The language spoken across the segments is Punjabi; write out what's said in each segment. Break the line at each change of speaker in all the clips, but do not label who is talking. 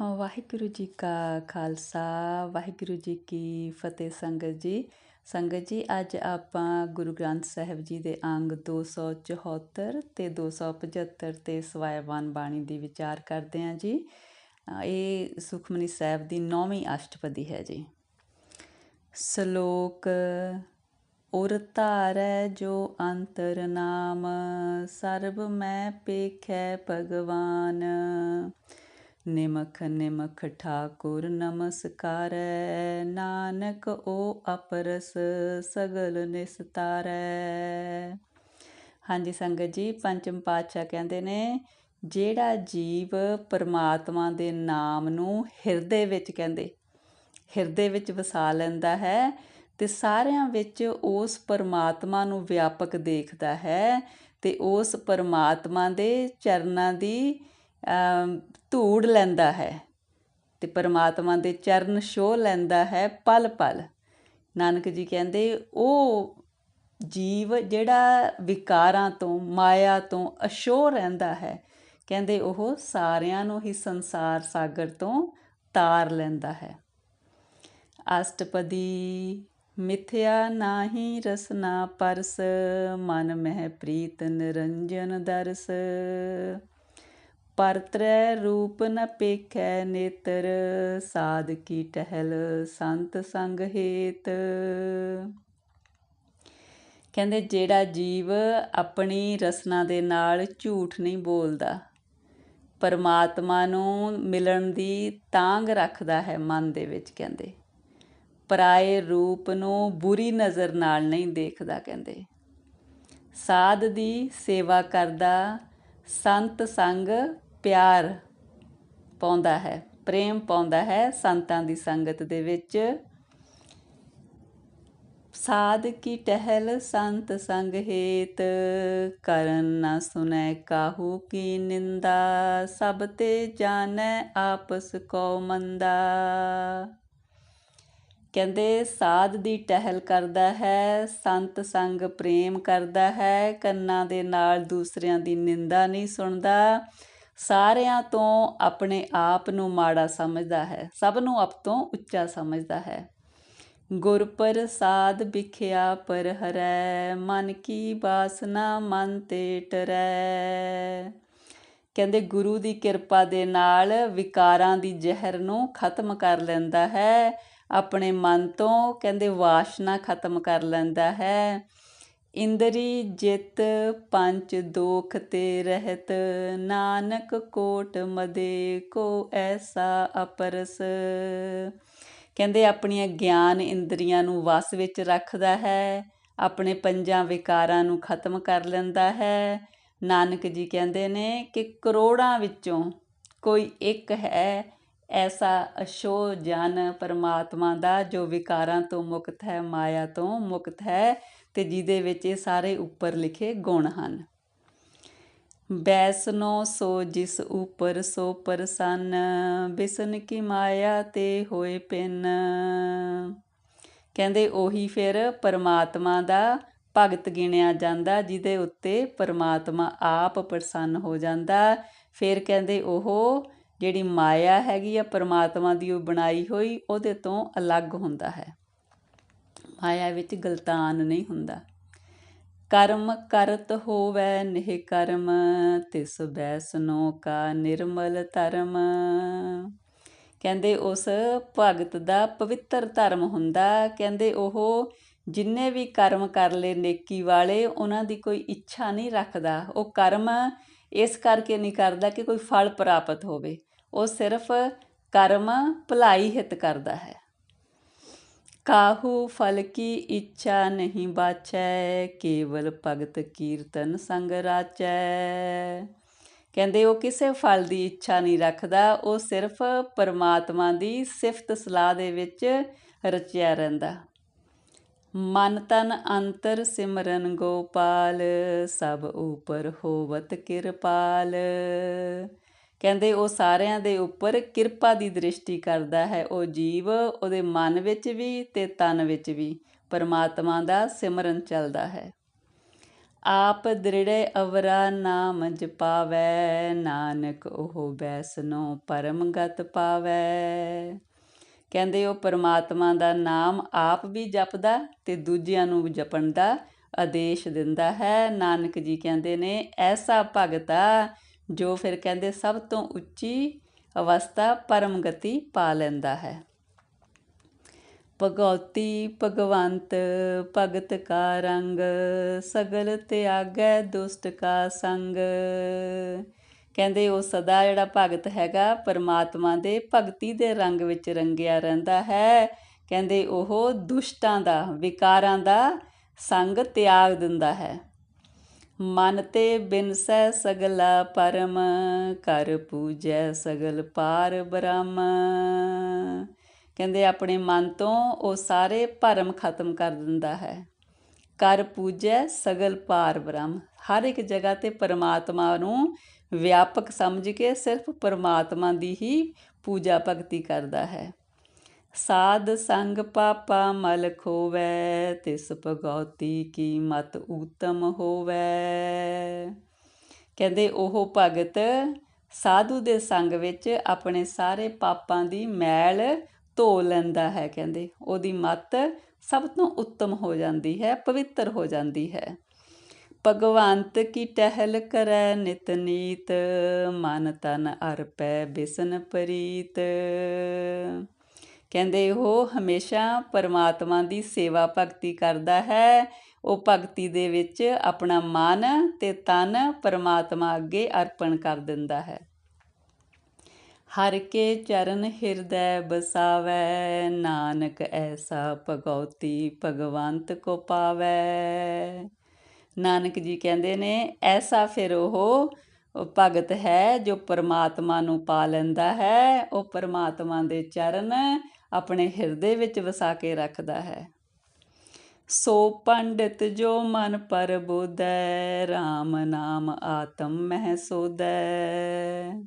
ਹਾਂ, ਵਾਹਿਗੁਰੂ ਜੀ ਕਾ ਖਾਲਸਾ, ਵਾਹਿਗੁਰੂ ਜੀ ਕੀ ਫਤਿਹ ਸੰਗਤ ਜੀ। ਸੰਗਤ ਜੀ, ਅੱਜ ਆਪਾਂ ਗੁਰੂ ਗ੍ਰੰਥ ਸਾਹਿਬ ਜੀ ਦੇ ਅੰਗ 274 ਤੇ 275 ਤੇ ਸਵਾਇਵਾਨ ਬਾਣੀ ਦੀ ਵਿਚਾਰ ਕਰਦੇ ਹਾਂ ਜੀ। ਇਹ ਸੁਖਮਨੀ ਸਾਹਿਬ ਦੀ ਨੌਵੀਂ ਅਸ਼ਟਪਦੀ ਹੈ ਜੀ। ਸ਼ਲੋਕ, ਉਰ ਧਾਰੈ ਜੋ ਅੰਤਰ ਨਾਮ, ਸਰਬ ਮੈਂ ਪੇਖੈ ਭਗਵਾਨ। ਨਿਮਖ ਨਿਮਖ ਠਾਕੁਰ ਨਮਸਕਾਰੈ, ਨਾਨਕ ਓ ਅਪਰਸ ਸਗਲ ਨਿਸਤਾਰੈ। ਹਾਂਜੀ ਸੰਗਤ ਜੀ, ਪੰਚਮ ਪਾਤਸ਼ਾਹ ਕਹਿੰਦੇ ਨੇ, ਜਿਹੜਾ ਜੀਵ ਪਰਮਾਤਮਾ ਦੇ ਨਾਮ ਨੂੰ ਹਿਰਦੇ ਵਿੱਚ ਕਹਿੰਦੇ, ਹਿਰਦੇ ਵਿੱਚ ਵਸਾ ਲੈਂਦਾ ਹੈ ਤੇ ਸਾਰਿਆਂ ਵਿੱਚ ਉਸ ਪਰਮਾਤਮਾ ਨੂੰ ਵਿਆਪਕ ਦੇਖਦਾ ਹੈ ਤੇ ਉਸ ਪਰਮਾਤਮਾ ਦੇ ਚਰਨਾਂ ਦੀ ਧੂੜ ਲੈਂਦਾ ਹੈ ਤੇ ਪਰਮਾਤਮਾ ਦੇ ਚਰਨ ਛੋਹ ਲੈਂਦਾ ਹੈ ਪਲ ਪਲ। ਨਾਨਕ ਜੀ ਕਹਿੰਦੇ, ਉਹ ਜੀਵ ਜਿਹੜਾ ਵਿਕਾਰਾਂ ਤੋਂ, ਮਾਇਆ ਤੋਂ ਅਸ਼ੋਰ ਰਹਿੰਦਾ ਹੈ, ਕਹਿੰਦੇ ਉਹ ਸਾਰਿਆਂ ਨੂੰ ਹੀ ਸੰਸਾਰ ਸਾਗਰ ਤੋਂ ਤਾਰ ਲੈਂਦਾ ਹੈ। ਅਸ਼ਟਪਦੀ, ਮਿਥਿਆ ਨਾਹੀ ਰਸਨਾ ਪਰਸ, ਮਨ ਮਹਿ ਪ੍ਰੀਤ ਨਿਰੰਜਨ ਦਰਸ। ਪਰਤਰੈ ਰੂਪ ਨ ਪੇਖੈ ਨੇਤਰ, ਸਾਧ ਕੀ ਟਹਿਲ ਸੰਤ ਸੰਗ ਹੇਤ। ਕਹਿੰਦੇ, ਜਿਹੜਾ ਜੀਵ ਆਪਣੀ ਰਸਨਾ ਦੇ ਨਾਲ ਝੂਠ ਨਹੀਂ ਬੋਲਦਾ, ਪਰਮਾਤਮਾ ਨੂੰ ਮਿਲਣ ਦੀ ਤਾਂਗ ਰੱਖਦਾ ਹੈ ਮਨ ਦੇ ਵਿੱਚ, ਕਹਿੰਦੇ। ਪਰਾਏ ਰੂਪ ਨੂੰ ਬੁਰੀ ਨਜ਼ਰ ਨਾਲ ਨਹੀਂ ਦੇਖਦਾ, ਕਹਿੰਦੇ। ਸਾਧ ਦੀ ਸੇਵਾ ਕਰਦਾ ਸੰਤ ਸੰਗ ਪਿਆਰ ਪਾਉਂਦਾ ਹੈ, ਪ੍ਰੇਮ ਪਾਉਂਦਾ ਹੈ ਸੰਤਾਂ ਦੀ ਸੰਗਤ ਦੇ ਵਿੱਚ। ਸਾਧ ਕੀ ਟਹਿਲ ਸੰਤ ਸੰਗ ਹੇਤ, ਕਰਨ ਨਾ ਸੁਨੈ ਕਾਹੂ ਕੀ ਨਿੰਦਾ, ਸਭ ਤੇ ਜਾਣੈ ਆਪਸ ਕੋ ਮੰਦਾ। ਕਹਿੰਦੇ, ਸਾਧ ਦੀ ਟਹਿਲ ਕਰਦਾ ਹੈ, ਸੰਤ ਸੰਗ ਪ੍ਰੇਮ ਕਰਦਾ ਹੈ, ਕੰਨਾਂ ਦੇ ਨਾਲ ਦੂਸਰਿਆਂ ਦੀ ਨਿੰਦਾ ਨਹੀਂ ਸੁਣਦਾ। ਸਾਰਿਆਂ ਤੋਂ ਆਪਣੇ ਆਪ ਨੂੰ ਮਾੜਾ ਸਮਝਦਾ ਹੈ, ਸਭ ਨੂੰ ਆਪ ਤੋਂ ਉੱਚਾ ਸਮਝਦਾ ਹੈ। ਗੁਰ ਪ੍ਰਸਾਦ ਵਿਖਿਆ ਪਰ ਹਰੈ, ਮਨ ਕੀ ਬਾਸਨਾ ਮਨ ਤੇ ਟਰੈ। ਕਹਿੰਦੇ ਗੁਰੂ ਦੀ ਕਿਰਪਾ ਦੇ ਨਾਲ ਵਿਕਾਰਾਂ ਦੀ ਜ਼ਹਿਰ ਨੂੰ ਖਤਮ ਕਰ ਲੈਂਦਾ ਹੈ, ਆਪਣੇ ਮਨ ਤੋਂ ਕਹਿੰਦੇ ਵਾਸ਼ਨਾ ਖਤਮ ਕਰ ਲੈਂਦਾ ਹੈ। ਇੰਦਰੀ ਜਿਤ ਪੰਚ ਦੋਖ ਤੇ ਰਹਿਤ, ਨਾਨਕ ਕੋਟ ਮਦੇ ਕੋ ਐਸਾ ਅਪਰਸ। ਕਹਿੰਦੇ ਆਪਣੀਆਂ ਗਿਆਨ ਇੰਦਰੀਆਂ ਨੂੰ ਵਸ ਵਿੱਚ ਰੱਖਦਾ ਹੈ, ਆਪਣੇ ਪੰਜਾਂ ਵਿਕਾਰਾਂ ਨੂੰ ਖਤਮ ਕਰ ਲੈਂਦਾ ਹੈ। ਨਾਨਕ ਜੀ ਕਹਿੰਦੇ ਨੇ ਕਿ ਕਰੋੜਾਂ ਵਿੱਚੋਂ ਕੋਈ ਇੱਕ ਹੈ ਐਸਾ ਅਸ਼ੋ ਜਨ ਪਰਮਾਤਮਾ ਦਾ ਜੋ ਵਿਕਾਰਾਂ ਤੋਂ ਮੁਕਤ ਹੈ, ਮਾਇਆ ਤੋਂ ਮੁਕਤ ਹੈ। ਤੇ ਜਿਹਦੇ ਵਿੱਚ ਇਹ ਸਾਰੇ ਉੱਪਰ ਲਿਖੇ ਗੁਣ ਹਨ। ਬੈਸਨੋ ਸੋ ਜਿਸ ਉਪਰ ਸੋ ਪਰਸਨ, ਬਿਸਨ ਕੀ ਮਾਇਆ ਤੇ ਹੋਏ ਪਿੰਨ। ਕਹਿੰਦੇ ਉਹੀ ਫਿਰ ਪਰਮਾਤਮਾ ਦਾ ਭਗਤ ਗਿਣਿਆ ਜਾਂਦਾ, ਜਿਹਦੇ ਉੱਤੇ ਪਰਮਾਤਮਾ ਆਪ ਪ੍ਰਸੰਨ ਹੋ ਜਾਂਦਾ। ਫਿਰ ਕਹਿੰਦੇ ਉਹ ਜਿਹੜੀ ਮਾਇਆ ਹੈਗੀ ਆ, ਪਰਮਾਤਮਾ ਦੀ ਉਹ ਬਣਾਈ ਹੋਈ, ਉਹਦੇ ਤੋਂ ਅਲੱਗ ਹੁੰਦਾ ਹੈ। ਮਾਇਆ ਵਿੱਚ ਗਲਤਾਨ ਨਹੀਂ ਹੁੰਦਾ। ਕਰਮ ਕਰਤ ਹੋਵੇ ਨਿਹ ਕਰਮ, ਤਿਸ ਬੈਸਨੋ ਕਾ ਨਿਰਮਲ ਧਰਮ। ਕਹਿੰਦੇ ਉਸ ਭਗਤ ਦਾ ਪਵਿੱਤਰ ਧਰਮ ਹੁੰਦਾ। ਕਹਿੰਦੇ ਉਹ ਜਿੰਨੇ ਵੀ ਕਰਮ ਕਰ ਲਏ ਨੇਕੀ ਵਾਲੇ, ਉਹਨਾਂ ਦੀ ਕੋਈ ਇੱਛਾ ਨਹੀਂ ਰੱਖਦਾ। ਉਹ ਕਰਮ ਇਸ ਕਰਕੇ ਨਹੀਂ ਕਰਦਾ ਕਿ ਕੋਈ ਫਲ ਪ੍ਰਾਪਤ ਹੋਵੇ। ਉਹ ਸਿਰਫ ਕਰਮ ਭਲਾਈ ਹਿਤ ਕਰਦਾ ਹੈ। ਕਾਹੂ ਫਲ ਕੀ ਇੱਛਾ ਨਹੀਂ ਬਾਚੈ, ਕੇਵਲ ਭਗਤ ਕੀਰਤਨ ਸੰਗ ਰਾਚੈ। ਕਹਿੰਦੇ, ਉਹ ਕਿਸੇ ਫਲ ਦੀ ਇੱਛਾ ਨਹੀਂ ਰੱਖਦਾ, ਉਹ ਸਿਰਫ ਪਰਮਾਤਮਾ ਦੀ ਸਿਫਤ ਸਲਾਹ ਦੇ ਵਿੱਚ ਰਚਿਆ ਰਹਿੰਦਾ। ਮਨ ਤਨ ਅੰਤਰ ਸਿਮਰਨ ਗੋਪਾਲ, ਸਭ ਉਪਰ ਹੋਵਤ ਕਿਰਪਾਲ। ਕਹਿੰਦੇ ਉਹ ਸਾਰਿਆਂ ਦੇ ਉੱਪਰ ਕਿਰਪਾ ਦੀ ਦ੍ਰਿਸ਼ਟੀ ਕਰਦਾ ਹੈ। ਉਹ ਜੀਵ ਉਹਦੇ ਮਨ ਵਿੱਚ ਵੀ ਤੇ ਤਨ ਵਿੱਚ ਵੀ ਪਰਮਾਤਮਾ ਦਾ ਸਿਮਰਨ ਚੱਲਦਾ ਹੈ। ਆਪ ਦ੍ਰਿੜੇ ਅਵਰਾ ਨਾਮ ਜਪਾਵੈ, ਨਾਨਕ ਉਹ ਬੈਸਨੋ ਪਰਮ ਗਤ ਪਾਵੈ। ਕਹਿੰਦੇ ਉਹ ਪਰਮਾਤਮਾ ਦਾ ਨਾਮ ਆਪ ਵੀ ਜਪਦਾ ਤੇ ਦੂਜਿਆਂ ਨੂੰ ਵੀ ਜਪਣ ਦਾ ਆਦੇਸ਼ ਦਿੰਦਾ ਹੈ। ਨਾਨਕ ਜੀ ਕਹਿੰਦੇ ਨੇ, ਐਸਾ ਭਗਤਾ ਜੋ ਫਿਰ ਕਹਿੰਦੇ ਸਭ ਤੋਂ ਉੱਚੀ ਅਵਸਥਾ ਪਰਮ ਗਤੀ ਪਾ ਲੈਂਦਾ ਹੈ। ਭਗਉਤੀ ਭਗਵੰਤ, ਭਗਤ ਕਾ ਰੰਗ, ਸਗਲ ਤਿਆਗੈ ਦੁਸ਼ਟ ਕਾ ਸੰਗ। ਕਹਿੰਦੇ ਉਹ ਸਦਾ ਜਿਹੜਾ ਭਗਤ ਹੈਗਾ, ਪਰਮਾਤਮਾ ਦੇ ਭਗਤੀ ਦੇ ਰੰਗ ਵਿੱਚ ਰੰਗਿਆ ਰਹਿੰਦਾ ਹੈ। ਕਹਿੰਦੇ ਉਹ ਦੁਸ਼ਟਾਂ ਦਾ, ਵਿਕਾਰਾਂ ਦਾ ਸੰਗ ਤਿਆਗ ਦਿੰਦਾ ਹੈ। ਮਨ ਤੇ ਬਿਨਸੈ ਸਗਲਾ ਪਰਮ ਕਰ ਪੂਜੈ ਸਗਲ ਪਾਰ ਬ੍ਰਹਮ। ਕਹਿੰਦੇ ਆਪਣੇ ਮਨ ਤੋਂ ਉਹ ਸਾਰੇ ਭਰਮ ਖਤਮ ਕਰ ਦਿੰਦਾ ਹੈ। ਕਰ ਪੂਜੈ ਸਗਲ ਪਾਰ ਬ੍ਰਹਮ। ਹਰ ਇੱਕ ਜਗ੍ਹਾ ਤੇ ਪਰਮਾਤਮਾ ਨੂੰ ਵਿਆਪਕ ਸਮਝ ਕੇ ਸਿਰਫ ਪਰਮਾਤਮਾ ਦੀ ਹੀ ਪੂਜਾ ਭਗਤੀ ਕਰਦਾ ਹੈ। ਸਾਧ ਸੰਗ ਪਾਪਾ ਮਲ ਖੋਵੈ ਤਿਸ ਭਗਉਤੀ ਕੀ ਮਤ ਊਤਮ ਹੋਵੈ। ਕਹਿੰਦੇ ਉਹ ਭਗਤ ਸਾਧੂ ਦੇ ਸੰਗ ਵਿੱਚ ਆਪਣੇ ਸਾਰੇ ਪਾਪਾਂ ਦੀ ਮੈਲ ਧੋ ਲੈਂਦਾ ਹੈ ਕਹਿੰਦੇ। ਉਹਦੀ ਮਤ ਸਭ ਤੋਂ ਉੱਤਮ ਹੋ ਜਾਂਦੀ ਹੈ, ਪਵਿੱਤਰ ਹੋ ਜਾਂਦੀ ਹੈ। ਭਗਵੰਤ ਕੀ ਟਹਿਲ ਕਰੈ ਨਿਤ ਨੀਤ, ਮਨ ਤਨ ਅਰਪੈ ਬਿਸਨ ਪ੍ਰੀਤ। ਕਹਿੰਦੇ ਉਹ ਹਮੇਸ਼ਾ ਪਰਮਾਤਮਾ ਦੀ ਸੇਵਾ ਭਗਤੀ ਕਰਦਾ ਹੈ। ਉਹ ਭਗਤੀ ਦੇ ਵਿੱਚ ਆਪਣਾ ਮਨ ਤੇ ਤਨ ਪਰਮਾਤਮਾ ਅੱਗੇ ਅਰਪਣ ਕਰ ਦਿੰਦਾ ਹੈ। ਹਰ ਕੇ ਚਰਨ ਹਿਰਦੈ ਬਸਾਵੈ, ਨਾਨਕ ਐਸਾ ਭਗਉਤੀ ਭਗਵੰਤ ਕੋ ਪਾਵੈ। ਨਾਨਕ ਜੀ ਕਹਿੰਦੇ ਨੇ, ਐਸਾ ਫਿਰ ਉਹ ਭਗਤ ਹੈ ਜੋ ਪਰਮਾਤਮਾ ਨੂੰ ਪਾ ਲੈਂਦਾ ਹੈ। ਉਹ ਪਰਮਾਤਮਾ ਦੇ ਚਰਨ ਆਪਣੇ ਹਿਰਦੇ ਵਿੱਚ ਵਸਾ ਕੇ ਰੱਖਦਾ ਹੈ। ਸੋ ਪੰਡਿਤ ਜੋ ਮਨ ਪਰ ਬੋਧੈ RAM ਨਾਮ ਆਤਮ ਮਹਿ ਸੋਧੈ।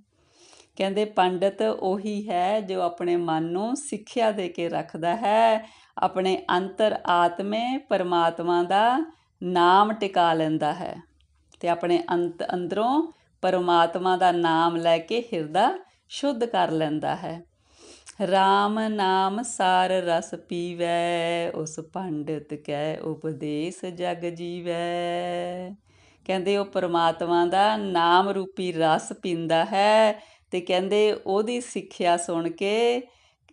ਕਹਿੰਦੇ ਪੰਡਿਤ ਉਹੀ ਹੈ ਜੋ ਆਪਣੇ ਮਨ ਨੂੰ ਸਿੱਖਿਆ ਦੇ ਕੇ ਰੱਖਦਾ ਹੈ। ਆਪਣੇ ਅੰਤਰ ਆਤਮੇ ਪਰਮਾਤਮਾ ਦਾ ਨਾਮ ਟਿਕਾ ਲੈਂਦਾ ਹੈ ਤੇ ਆਪਣੇ ਅੰਤ ਅੰਦਰੋਂ ਪਰਮਾਤਮਾ ਦਾ ਨਾਮ ਲੈ ਕੇ ਹਿਰਦਾ ਸ਼ੁੱਧ ਕਰ ਲੈਂਦਾ ਹੈ। RAM ਨਾਮ ਸਾਰ ਰਸ ਪੀਵੈ, ਉਸ ਪੰਡਿਤ ਕੈ ਉਪਦੇਸ਼ ਜਗ ਜੀਵੈ। ਕਹਿੰਦੇ ਉਹ ਪਰਮਾਤਮਾ ਦਾ ਨਾਮ ਰੂਪੀ ਰਸ ਪੀਂਦਾ ਹੈ ਤੇ ਕਹਿੰਦੇ ਉਹਦੀ ਸਿੱਖਿਆ ਸੁਣ ਕੇ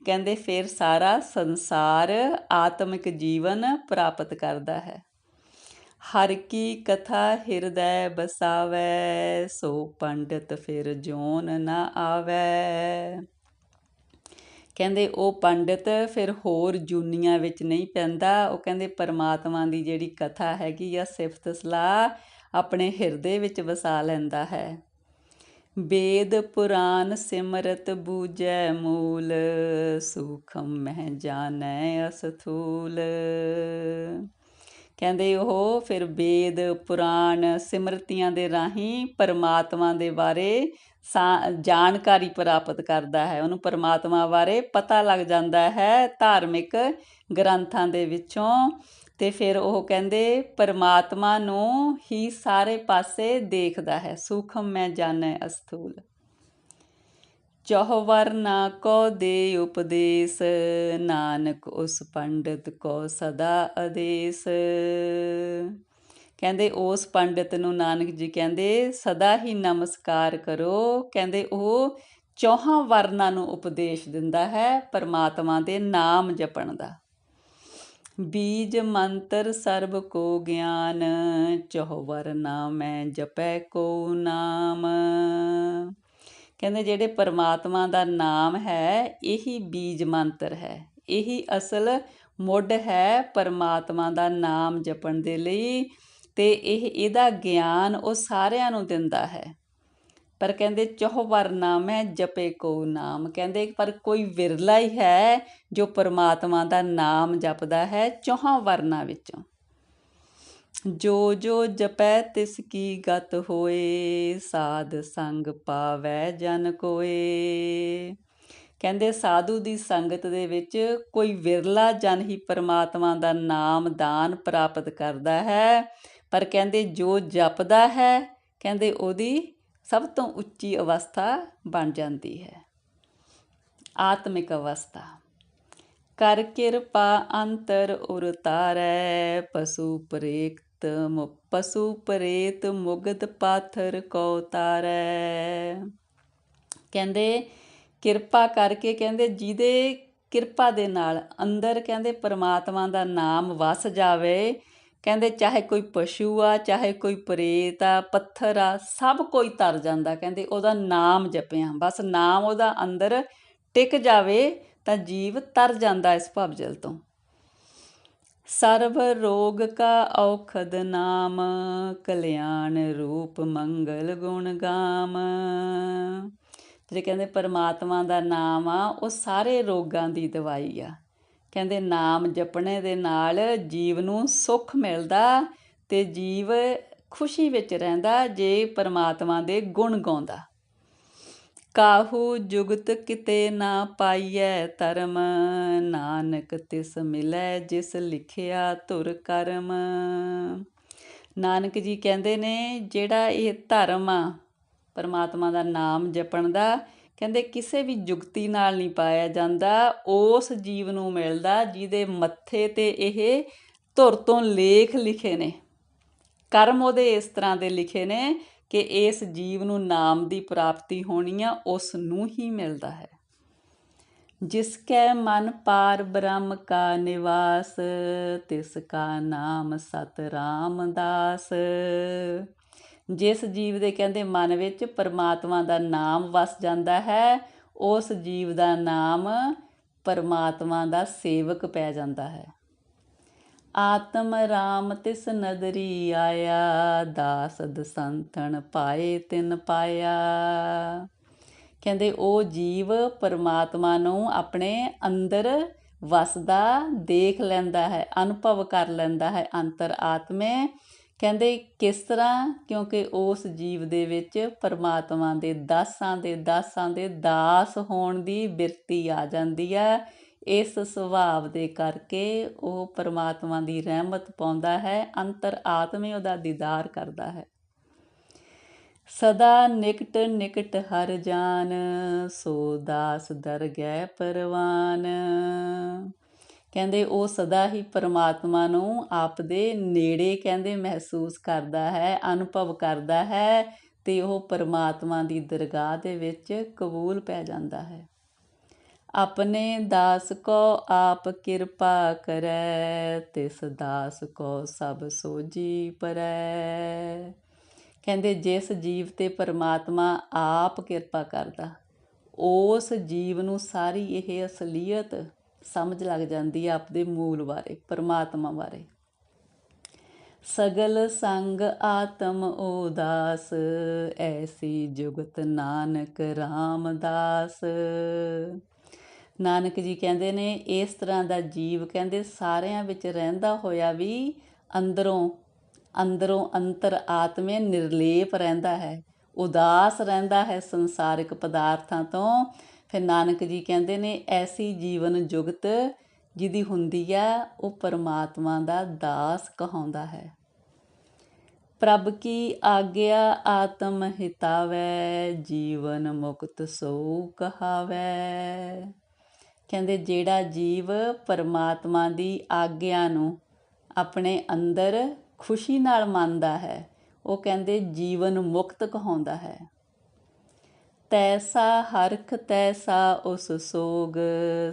ਕਹਿੰਦੇ ਫਿਰ ਸਾਰਾ ਸੰਸਾਰ ਆਤਮਿਕ ਜੀਵਨ ਪ੍ਰਾਪਤ ਕਰਦਾ ਹੈ। ਹਰ ਕੀ ਕਥਾ ਹਿਰਦੈ ਬਸਾਵੈ, ਸੋ ਪੰਡਿਤ ਫਿਰ ਜੋਨ ਨਾ ਆਵੈ। ਕਹਿੰਦੇ ਉਹ ਪੰਡਿਤ ਫਿਰ ਹੋਰ ਜੂਨੀਆਂ ਵਿੱਚ ਨਹੀਂ ਪੈਂਦਾ। ਉਹ ਕਹਿੰਦੇ ਪਰਮਾਤਮਾ ਦੀ ਜਿਹੜੀ ਕਥਾ ਹੈਗੀ ਆ, ਸਿਫਤ ਸਲਾਹ ਆਪਣੇ ਹਿਰਦੇ ਵਿੱਚ ਵਸਾ ਲੈਂਦਾ ਹੈ। ਵੇਦ ਪੁਰਾਨ ਸਿਮਰਤ ਬੂਜੈ ਮੂਲ, ਸੂਖਮ ਮਹਿ ਜਾਣੈ ਅਸਥੂਲ। ਕਹਿੰਦੇ ਉਹ ਫਿਰ ਵੇਦ ਪੁਰਾਣ ਸਿਮਰਤੀਆਂ ਦੇ ਰਾਹੀਂ ਪਰਮਾਤਮਾ ਦੇ ਬਾਰੇ ਜਾਣਕਾਰੀ ਪ੍ਰਾਪਤ ਕਰਦਾ ਹੈ। ਉਹਨੂੰ ਪਰਮਾਤਮਾ ਬਾਰੇ ਪਤਾ ਲੱਗ ਜਾਂਦਾ ਹੈ ਧਾਰਮਿਕ ਗ੍ਰੰਥਾਂ ਦੇ ਵਿੱਚੋਂ। ਤੇ ਫਿਰ ਉਹ ਕਹਿੰਦੇ, ਪਰਮਾਤਮਾ ਨੂੰ ਹੀ ਸਾਰੇ ਪਾਸੇ ਦੇਖਦਾ ਹੈ। ਸੂਖਮ ਮੈਂ ਜਾਣੈ ਅਸਥੂਲ। ਚਹਵਰ ਨਾ ਕੋ ਦੇ ਉਪਦੇਸ਼, ਨਾਨਕ ਉਸ ਪੰਡਿਤ ਕੋ ਸਦਾ ਆਦੇਸ਼ ਕਹਿੰਦੇ ਉਸ ਪੰਡਿਤ ਨੂੰ ਨਾਨਕ ਜੀ ਕਹਿੰਦੇ, ਸਦਾ ਹੀ ਨਮਸਕਾਰ ਕਰੋ। ਕਹਿੰਦੇ ਉਹ ਚੌਹਾਂ ਵਰਨਾਂ ਨੂੰ ਉਪਦੇਸ਼ ਦਿੰਦਾ ਹੈ ਪਰਮਾਤਮਾ ਦੇ ਨਾਮ ਜਪਣ ਦਾ। ਬੀਜ ਮੰਤਰ ਸਰਬ ਕੋ ਗਿਆਨ ਚੌਹਵਰ ਨਾਮੈ ਜਪੈ ਕੋ ਨਾਮ। ਕਹਿੰਦੇ ਜਿਹੜੇ ਪਰਮਾਤਮਾ ਦਾ ਨਾਮ ਹੈ, ਇਹੀ ਬੀਜ ਮੰਤਰ ਹੈ। ਇਹੀ ਅਸਲ ਮੁੱਢ ਹੈ ਪਰਮਾਤਮਾ ਦਾ ਨਾਮ ਜਪਣ ਦੇ ਲਈ। ਤੇ ਇਹ ਇਹਦਾ ਗਿਆਨ ਉਹ ਸਾਰਿਆਂ ਨੂੰ ਦਿੰਦਾ ਹੈ। ਪਰ ਕਹਿੰਦੇ ਚੌਹਵਰ ਨਾਮ ਹੈ ਜਪੇ ਕੋ ਨਾਮ। ਕਹਿੰਦੇ, ਪਰ ਕੋਈ ਵਿਰਲਾ ਹੀ ਹੈ ਜੋ ਪਰਮਾਤਮਾ ਦਾ ਨਾਮ ਜਪਦਾ ਹੈ ਚੌਹਾਂ ਵਰਨਾ ਵਿੱਚੋਂ। ਜੋ ਜੋ ਜਪੈ ਤਿਸ ਕੀ ਗਤ ਹੋਏ, ਸਾਧ ਸੰਗ ਪਾਵੈ ਜਨ ਕੋਏ। ਕਹਿੰਦੇ, ਸਾਧੂ ਦੀ ਸੰਗਤ ਦੇ ਵਿੱਚ ਕੋਈ ਵਿਰਲਾ ਜਨ ਹੀ ਪਰਮਾਤਮਾ ਦਾ ਨਾਮ ਦਾਨ ਪ੍ਰਾਪਤ ਕਰਦਾ ਹੈ। ਪਰ ਕਹਿੰਦੇ ਜੋ ਜਪਦਾ ਹੈ, ਕਹਿੰਦੇ ਉਹਦੀ ਸਭ ਤੋਂ ਉੱਚੀ ਅਵਸਥਾ ਬਣ ਜਾਂਦੀ ਹੈ। ਆਤਮਿਕ ਅਵਸਥਾ। ਕਰ ਕਿਰਪਾ ਅੰਤਰ ਉਰਤਾਰੈ ਪਸ਼ੂ ਪ੍ਰੇਤ ਮੁ, ਪਸ਼ੂ ਪ੍ਰੇਤ ਮੁਗਧ ਪਾਥਰ ਕੋ ਤਾਰੈ। ਕਹਿੰਦੇ ਕਿਰਪਾ ਕਰਕੇ, ਕਹਿੰਦੇ ਜਿਹਦੇ ਕਿਰਪਾ ਦੇ ਨਾਲ ਅੰਦਰ ਕਹਿੰਦੇ ਪਰਮਾਤਮਾ ਦਾ ਨਾਮ ਵਸ ਜਾਵੇ ਕਹਿੰਦੇ ਚਾਹੇ ਕੋਈ ਪਸ਼ੂ ਆ, ਚਾਹੇ ਕੋਈ ਪ੍ਰੇਤ ਆ, ਪੱਥਰ ਆ, ਸਭ ਕੋਈ ਤਰ ਜਾਂਦਾ। ਕਹਿੰਦੇ ਉਹਦਾ ਨਾਮ ਜਪਿਆ। ਬਸ ਨਾਮ ਉਹਦਾ ਅੰਦਰ ਟਿਕ ਜਾਵੇ ਤਾਂ ਜੀਵ ਤਰ ਜਾਂਦਾ ਇਸ ਭਵ ਜਲ ਤੋਂ। ਸਰਬ ਰੋਗ ਕਾ ਔਖਦ ਨਾਮ, ਕਲਿਆਣ ਰੂਪ ਮੰਗਲ ਗੁਣ ਗਾਮ। ਜਿਹੜੇ ਕਹਿੰਦੇ ਪਰਮਾਤਮਾ ਦਾ ਨਾਮ ਆ, ਉਹ ਸਾਰੇ ਰੋਗਾਂ ਦੀ ਦਵਾਈ ਆ। ਕਹਿੰਦੇ ਨਾਮ ਜਪਣੇ ਦੇ ਨਾਲ ਜੀਵ ਨੂੰ ਸੁੱਖ ਮਿਲਦਾ ਤੇ ਜੀਵ ਖੁਸ਼ੀ ਵਿੱਚ ਰਹਿੰਦਾ ਜੇ ਪਰਮਾਤਮਾ ਦੇ ਗੁਣ ਗਾਉਂਦਾ। ਕਾਹੂ ਜੁਗਤ ਕਿਤੇ ਨਾ ਪਾਈਐ ਧਰਮ, ਨਾਨਕ ਤਿਸ ਮਿਲੈ ਜਿਸ ਲਿਖਿਆ ਧੁਰ ਕਰਮ। ਨਾਨਕ ਜੀ ਕਹਿੰਦੇ ਨੇ, ਜਿਹੜਾ ਇਹ ਧਰਮ ਆ, ਪਰਮਾਤਮਾ ਦਾ ਨਾਮ ਜਪਣ ਦਾ ਕਹਿੰਦੇ ਕਿਸੇ ਵੀ ਜੁਗਤੀ ਨਾਲ ਨਹੀਂ ਪਾਇਆ ਜਾਂਦਾ, ਉਸ ਜੀਵ ਨੂੰ ਮਿਲਦਾ ਜਿਹਦੇ ਮੱਥੇ ਤੇ ਇਹ ਧੁਰ ਤੋਂ ਲੇਖ ਲਿਖੇ ਨੇ। ਕਰਮ ਉਹਦੇ ਇਸ ਤਰ੍ਹਾਂ ਦੇ ਲਿਖੇ ਨੇ ਕਿ ਇਸ ਜੀਵ ਨੂੰ ਨਾਮ ਦੀ ਪ੍ਰਾਪਤੀ ਹੋਣੀ ਆ, ਉਸ ਨੂੰ ਹੀ ਮਿਲਦਾ ਹੈ। ਜਿਸ ਕੈ ਮਨ ਪਾਰ ਬ੍ਰਹਮ ਕਾ ਨਿਵਾਸ, ਤਿਸ ਕਾ ਨਾਮ ਸਤ ਰਾਮਦਾਸ। ਜਿਸ ਜੀਵ ਦੇ ਕਹਿੰਦੇ ਮਨ ਵਿੱਚ ਪਰਮਾਤਮਾ ਦਾ ਨਾਮ ਵਸ ਜਾਂਦਾ ਹੈ, ਉਸ ਜੀਵ ਦਾ ਨਾਮ ਪਰਮਾਤਮਾ ਦਾ ਸੇਵਕ ਪੈ ਜਾਂਦਾ ਹੈ। ਆਤਮ ਰਾਮ ਤਿਸ ਨਦਰੀ ਆਇਆ, ਦਾਸ ਦਸੰਤਣ ਪਾਏ ਤਿਨ ਪਾਇਆ। ਕਹਿੰਦੇ ਉਹ ਜੀਵ ਪਰਮਾਤਮਾ ਨੂੰ ਆਪਣੇ ਅੰਦਰ ਵਸਦਾ, ਦੇਖ ਲੈਂਦਾ ਹੈ, ਅਨੁਭਵ ਕਰ ਲੈਂਦਾ ਹੈ ਅੰਤਰ ਆਤਮੇ। ਕਹਿੰਦੇ ਕਿਸ ਤਰ੍ਹਾਂ? ਕਿਉਂਕਿ ਉਸ ਜੀਵ ਦੇ ਵਿੱਚ ਪਰਮਾਤਮਾ ਦੇ ਦਾਸਾਂ ਦੇ ਦਾਸਾਂ ਦੇ ਦਾਸ ਹੋਣ ਦੀ ਬਿਰਤੀ ਆ ਜਾਂਦੀ ਹੈ। ਇਸ ਸੁਭਾਵ ਦੇ ਕਰਕੇ ਉਹ ਪਰਮਾਤਮਾ ਦੀ ਰਹਿਮਤ ਪਾਉਂਦਾ ਹੈ, ਅੰਤਰ ਆਤਮੇ ਉਹਦਾ ਦੀਦਾਰ ਕਰਦਾ ਹੈ। ਸਦਾ ਨਿਕਟ ਨਿਕਟ ਹਰ ਜਾਨ, ਸੋ ਦਾਸ ਦਰ ਦਰਗਹਿ ਪਰਵਾਨ। ਕਹਿੰਦੇ ਉਹ ਸਦਾ ਹੀ ਪਰਮਾਤਮਾ ਨੂੰ ਆਪਦੇ ਨੇੜੇ ਕਹਿੰਦੇ ਮਹਿਸੂਸ ਕਰਦਾ ਹੈ, ਅਨੁਭਵ ਕਰਦਾ ਹੈ ਤੇ ਉਹ ਪਰਮਾਤਮਾ ਦੀ ਦਰਗਾਹ ਦੇ ਵਿੱਚ ਕਬੂਲ ਪੈ ਜਾਂਦਾ ਹੈ। ਆਪਣੇ ਦਾਸ ਕੋ ਆਪ ਕਿਰਪਾ ਕਰੈ ਤਿਸ ਦਾਸ ਕੋ ਸਭ ਸੋਜੀ ਪਰੈ। ਕਹਿੰਦੇ ਜਿਸ ਜੀਵ ਤੇ ਪਰਮਾਤਮਾ ਆਪ ਕਿਰਪਾ ਕਰਦਾ, ਉਸ ਜੀਵ ਨੂੰ ਸਾਰੀ ਇਹ ਅਸਲੀਅਤ ਸਮਝ ਲੱਗ ਜਾਂਦੀ ਹੈ ਆਪਦੇ ਮੂਲ ਬਾਰੇ, ਪਰਮਾਤਮਾ ਬਾਰੇ। ਸਗਲ ਸੰਗ ਆਤਮ ਉਦਾਸ, ਐਸੀ ਜੁਗਤ ਨਾਨਕ ਰਾਮਦਾਸ। ਨਾਨਕ ਜੀ ਕਹਿੰਦੇ ਨੇ, ਇਸ ਤਰ੍ਹਾਂ ਦਾ ਜੀਵ ਕਹਿੰਦੇ ਸਾਰਿਆਂ ਵਿੱਚ ਰਹਿੰਦਾ ਹੋਇਆ ਵੀ ਅੰਦਰੋਂ ਅੰਦਰੋਂ ਅੰਤਰ ਆਤਮੇ ਨਿਰਲੇਪ ਰਹਿੰਦਾ ਹੈ, ਉਦਾਸ ਰਹਿੰਦਾ ਹੈ ਸੰਸਾਰਿਕ ਪਦਾਰਥਾਂ ਤੋਂ। ਫਿਰ ਨਾਨਕ ਜੀ ਕਹਿੰਦੇ ਨੇ, ਐਸੀ ਜੀਵਨ ਜੁਗਤ ਜਿਹਦੀ ਹੁੰਦੀ ਆ, ਉਹ ਪਰਮਾਤਮਾ ਦਾ ਦਾਸ ਕਹਾਉਂਦਾ ਹੈ। ਪ੍ਰਭ ਕੀ ਆਗਿਆ ਆਤਮ ਹਿਤਾਵੈ, ਜੀਵਨ ਮੁਕਤ ਸੋ ਕਹਾਵੈ। ਕਹਿੰਦੇ, ਜਿਹੜਾ ਜੀਵ ਪਰਮਾਤਮਾ ਦੀ ਆਗਿਆ ਨੂੰ ਆਪਣੇ ਅੰਦਰ ਖੁਸ਼ੀ ਨਾਲ ਮੰਨਦਾ ਹੈ, ਉਹ ਕਹਿੰਦੇ ਜੀਵਨ ਮੁਕਤ ਕਹਾਉਂਦਾ ਹੈ। ਤੈਸਾ ਹਰਖ ਤੈਸਾ ਉਸ ਸੋਗ,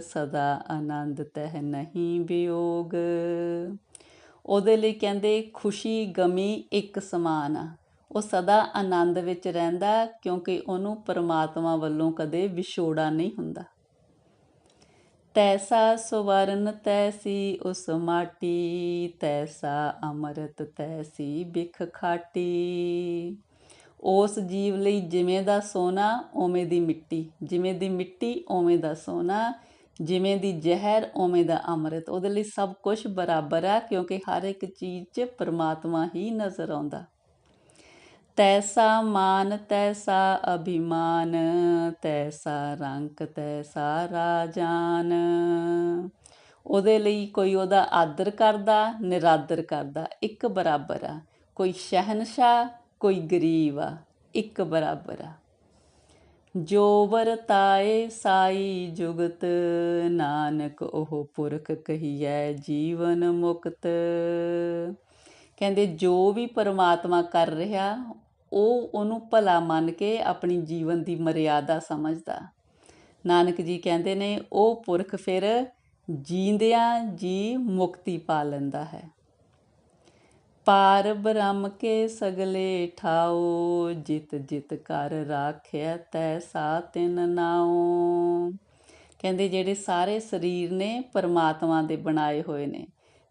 ਸਦਾ ਆਨੰਦ ਤਹਿ ਨਹੀਂ ਵਿਯੋਗ। ਉਹਦੇ ਲਈ ਕਹਿੰਦੇ, ਖੁਸ਼ੀ ਗਮੀ ਇੱਕ ਸਮਾਨ ਆ। ਉਹ ਸਦਾ ਆਨੰਦ ਵਿੱਚ ਰਹਿੰਦਾ, ਕਿਉਂਕਿ ਉਹਨੂੰ ਪਰਮਾਤਮਾ ਵੱਲੋਂ ਕਦੇ ਵਿਛੋੜਾ ਨਹੀਂ ਹੁੰਦਾ। ਤੈਸਾ ਸੁਵਰਨ ਤੈਸੀ ਉਸ ਮਾਟੀ, ਤੈਸਾ ਅਮਰਤ ਤੈਸੀ ਬਿਖ ਖਾਟੀ। ਉਸ ਜੀਵ ਲਈ ਜਿਵੇਂ ਦਾ ਸੋਨਾ ਓਵੇਂ ਦੀ ਮਿੱਟੀ। ਜਿਵੇਂ ਦੀ ਮਿੱਟੀ ਓਵੇਂ ਦਾ ਸੋਨਾ। ਜਿਵੇਂ ਦੀ ਜ਼ਹਿਰ ਓਵੇਂ ਦਾ ਅੰਮ੍ਰਿਤ। ਉਹਦੇ ਲਈ ਸਭ ਕੁਝ ਬਰਾਬਰ ਆ, ਕਿਉਂਕਿ ਹਰ ਇੱਕ ਚੀਜ਼ 'ਚ ਪਰਮਾਤਮਾ ਹੀ ਨਜ਼ਰ ਆਉਂਦਾ। ਤੈਸਾ ਮਾਨ, ਤੈਸਾ ਅਭਿਮਾਨ, ਤੈਸਾ ਰੰਕ ਤੈਸਾ ਰਾਜਾਨ। ਉਹਦੇ ਲਈ ਕੋਈ ਉਹਦਾ ਆਦਰ ਕਰਦਾ, ਨਿਰਾਦਰ ਕਰਦਾ, ਇੱਕ ਬਰਾਬਰ ਆ। ਕੋਈ ਸ਼ਹਿਨशाह ਕੋਈ ਗਰੀਬ ਆ, ਇੱਕ ਬਰਾਬਰ ਆ। ਜੋ ਵਰਤਾਏ ਸਾਈ ਜੁਗਤ, ਨਾਨਕ ਉਹ ਪੁਰਖ ਕਹੀਐ ਜੀਵਨ ਮੁਕਤ। ਕਹਿੰਦੇ ਜੋ ਵੀ ਪਰਮਾਤਮਾ ਕਰ ਰਿਹਾ, ਉਹ ਉਹਨੂੰ ਭਲਾ ਮੰਨ ਕੇ ਆਪਣੀ ਜੀਵਨ ਦੀ ਮਰਿਆਦਾ ਸਮਝਦਾ। ਨਾਨਕ ਜੀ ਕਹਿੰਦੇ ਨੇ, ਉਹ ਪੁਰਖ ਫਿਰ ਜੀਂਦਿਆਂ ਜੀ ਮੁਕਤੀ ਪਾ ਲੈਂਦਾ ਹੈ। ਪਾਰ ਬ੍ਰਹਮ ਕੇ ਸਗਲੇ ਠਾਓ, ਜਿਤ ਜਿਤ ਕਰ ਰਾਖਿਆ ਤੈਸਾ ਤਿਨ ਨਾਉ। ਕਹਿੰਦੇ ਜਿਹੜੇ ਸਾਰੇ ਸਰੀਰ ਨੇ ਪਰਮਾਤਮਾ ਦੇ ਬਣਾਏ ਹੋਏ ਨੇ,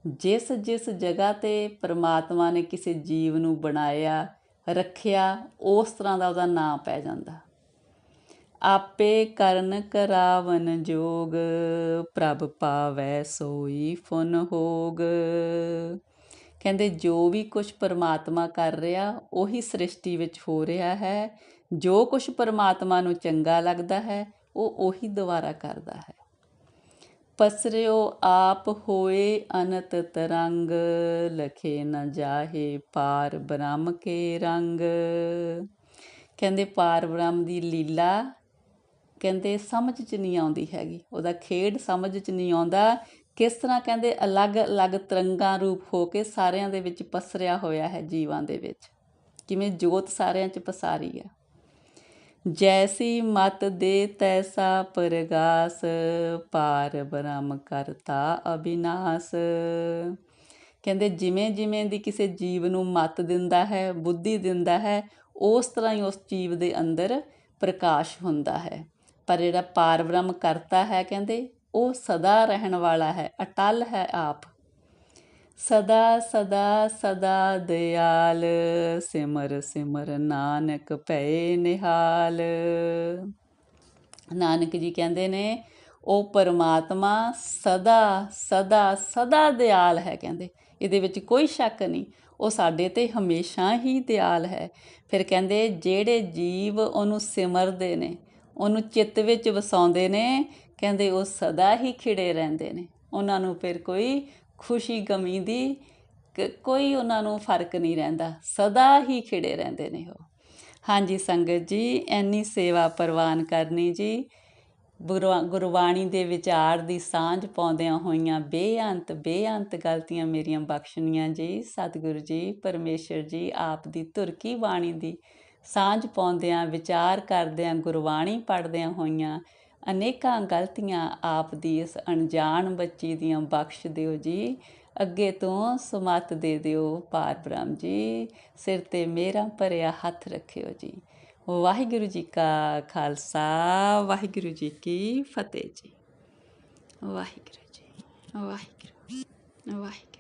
ਜਿਸ ਜਿਸ ਜਗ੍ਹਾ ਤੇ ਪਰਮਾਤਮਾ ਨੇ ਕਿਸੇ ਜੀਵ ਨੂੰ ਬਣਾਇਆ, ਰੱਖਿਆ, ਉਸ ਤਰ੍ਹਾਂ ਦਾ ਉਹਦਾ ਨਾਮ ਪੈ ਜਾਂਦਾ। ਆਪੇ ਕਰਨ ਕਰਾਵਨ ਜੋਗ, ਪ੍ਰਭ ਪਾਵੈ ਸੋਈ ਫੁਨ ਹੋਗ। ਕਹਿੰਦੇ ਜੋ ਵੀ ਕੁਝ ਪਰਮਾਤਮਾ ਕਰ ਰਿਹਾ, ਉਹੀ ਸ੍ਰਿਸ਼ਟੀ ਵਿੱਚ ਹੋ ਰਿਹਾ ਹੈ। ਜੋ ਕੁਝ ਪਰਮਾਤਮਾ ਨੂੰ ਚੰਗਾ ਲੱਗਦਾ ਹੈ, ਉਹ ਉਹੀ ਦੁਬਾਰਾ ਕਰਦਾ ਹੈ। ਪਸਰਿਓ ਆਪ ਹੋਏ ਅਨਤ ਤਰੰਗ, ਲਖੇ ਨਾ ਜਾਹੇ ਪਾਰ ਬ੍ਰਹਮ ਕੇ ਰੰਗ। ਕਹਿੰਦੇ ਪਾਰ ਬ੍ਰਹਮ ਦੀ ਲੀਲਾ ਕਹਿੰਦੇ ਸਮਝ ਚ ਨਹੀਂ ਆਉਂਦੀ ਹੈਗੀ। ਉਹਦਾ ਖੇਡ ਸਮਝ ਚ ਨਹੀਂ ਆਉਂਦਾ। ਕਿਸ ਤਰ੍ਹਾਂ ਕਹਿੰਦੇ ਅਲੱਗ-ਅਲੱਗ ਤਰੰਗਾਂ ਰੂਪ ਹੋ ਕੇ ਸਾਰਿਆਂ ਦੇ ਵਿੱਚ ਪਸਰਿਆ ਹੋਇਆ ਹੈ ਜੀਵਾਂ ਦੇ ਵਿੱਚ? ਜਿਵੇਂ ਜੋਤ ਸਾਰਿਆਂ 'ਚ ਪਸਾਰੀ ਹੈ? ਜੈਸੀ ਮਤ ਦੇ ਤੈਸਾ ਪ੍ਰਗਾਸ, ਪਾਰ ਬ੍ਰਹਮ ਕਰਤਾ ਅਬਿਨਾਸ਼ ਕਹਿੰਦੇ ਜਿਵੇਂ ਜਿਵੇਂ ਦੀ ਕਿਸੇ ਜੀਵ ਨੂੰ ਮਤ ਦਿੰਦਾ ਹੈ, ਬੁੱਧੀ ਦਿੰਦਾ ਹੈ, ਉਸ ਤਰ੍ਹਾਂ ਹੀ ਉਸ ਜੀਵ ਦੇ ਅੰਦਰ ਪ੍ਰਕਾਸ਼ ਹੁੰਦਾ ਹੈ। ਪਰ ਜਿਹੜਾ ਪਾਰ ਬ੍ਰਹਮ ਕਰਤਾ ਹੈ ਕਹਿੰਦੇ ਉਹ ਸਦਾ ਰਹਿਣ ਵਾਲਾ ਹੈ, ਅਟਲ ਹੈ ਆਪ। ਸਦਾ ਸਦਾ ਸਦਾ ਦਿਆਲ, ਸਿਮਰ ਸਿਮਰ ਨਾਨਕ ਪਏ ਨਿਹਾਲ। ਨਾਨਕ ਜੀ ਕਹਿੰਦੇ ਨੇ, ਉਹ ਪਰਮਾਤਮਾ ਸਦਾ ਸਦਾ ਸਦਾ ਦਿਆਲ ਹੈ ਕਹਿੰਦੇ। ਇਹਦੇ ਵਿੱਚ ਕੋਈ ਸ਼ੱਕ ਨਹੀਂ, ਉਹ ਸਾਡੇ ਤੇ ਹਮੇਸ਼ਾ ਹੀ ਦਿਆਲ ਹੈ। ਫਿਰ ਕਹਿੰਦੇ, ਜਿਹੜੇ ਜੀਵ ਉਹਨੂੰ ਸਿਮਰਦੇ ਨੇ, ਉਹਨੂੰ ਚਿੱਤ ਵਿੱਚ ਵਸਾਉਂਦੇ ਨੇ ਕਹਿੰਦੇ ਉਹ ਸਦਾ ਹੀ ਖਿੜੇ ਰਹਿੰਦੇ ਨੇ। ਉਹਨਾਂ ਨੂੰ ਫਿਰ ਕੋਈ ਖੁਸ਼ੀ ਗਮੀ ਦੀ ਕੋਈ ਉਹਨਾਂ ਨੂੰ ਫ਼ਰਕ ਨਹੀਂ ਰਹਿੰਦਾ। ਸਦਾ ਹੀ ਖਿੜੇ ਰਹਿੰਦੇ ਨੇ ਉਹ। ਹਾਂਜੀ ਸੰਗਤ ਜੀ ਐਨੀ ਸੇਵਾ ਪ੍ਰਵਾਨ ਕਰਨੀ ਜੀ। ਗੁਰਬਾਣੀ ਦੇ ਵਿਚਾਰ ਦੀ ਸਾਂਝ ਪਾਉਂਦਿਆਂ ਹੋਈਆਂ ਬੇਅੰਤ ਬੇਅੰਤ ਗਲਤੀਆਂ ਮੇਰੀਆਂ ਬਖਸ਼ਣੀਆਂ ਜੀ। ਸਤਿਗੁਰੂ ਜੀ, ਪਰਮੇਸ਼ਰ ਜੀ, ਆਪ ਦੀ ਤੁਰਕੀ ਬਾਣੀ ਦੀ ਸਾਂਝ ਪਾਉਂਦਿਆਂ, ਵਿਚਾਰ ਕਰਦਿਆਂ, ਗੁਰਬਾਣੀ ਪੜ੍ਹਦਿਆਂ ਹੋਈਆਂ ਅਨੇਕਾਂ ਗਲਤੀਆਂ ਆਪ ਦੀ ਇਸ ਅਣਜਾਣ ਬੱਚੀ ਦੀਆਂ ਬਖਸ਼ ਦਿਓ ਜੀ। ਅੱਗੇ ਤੋਂ ਸਮਤ ਦੇ ਦਿਓ ਪਾਰ ਬ੍ਰਹਮ ਜੀ। ਸਿਰ ਤੇ ਮੇਰਾ ਭਰਿਆ ਹੱਥ ਰੱਖਿਓ ਜੀ। ਵਾਹਿਗੁਰੂ ਜੀ ਕਾ ਖਾਲਸਾ, ਵਾਹਿਗੁਰੂ ਜੀ ਕੀ ਫਤਿਹ ਜੀ। ਵਾਹਿਗੁਰੂ ਜੀ, ਵਾਹਿਗੁਰੂ ਵਾਹਿਗੁਰੂ।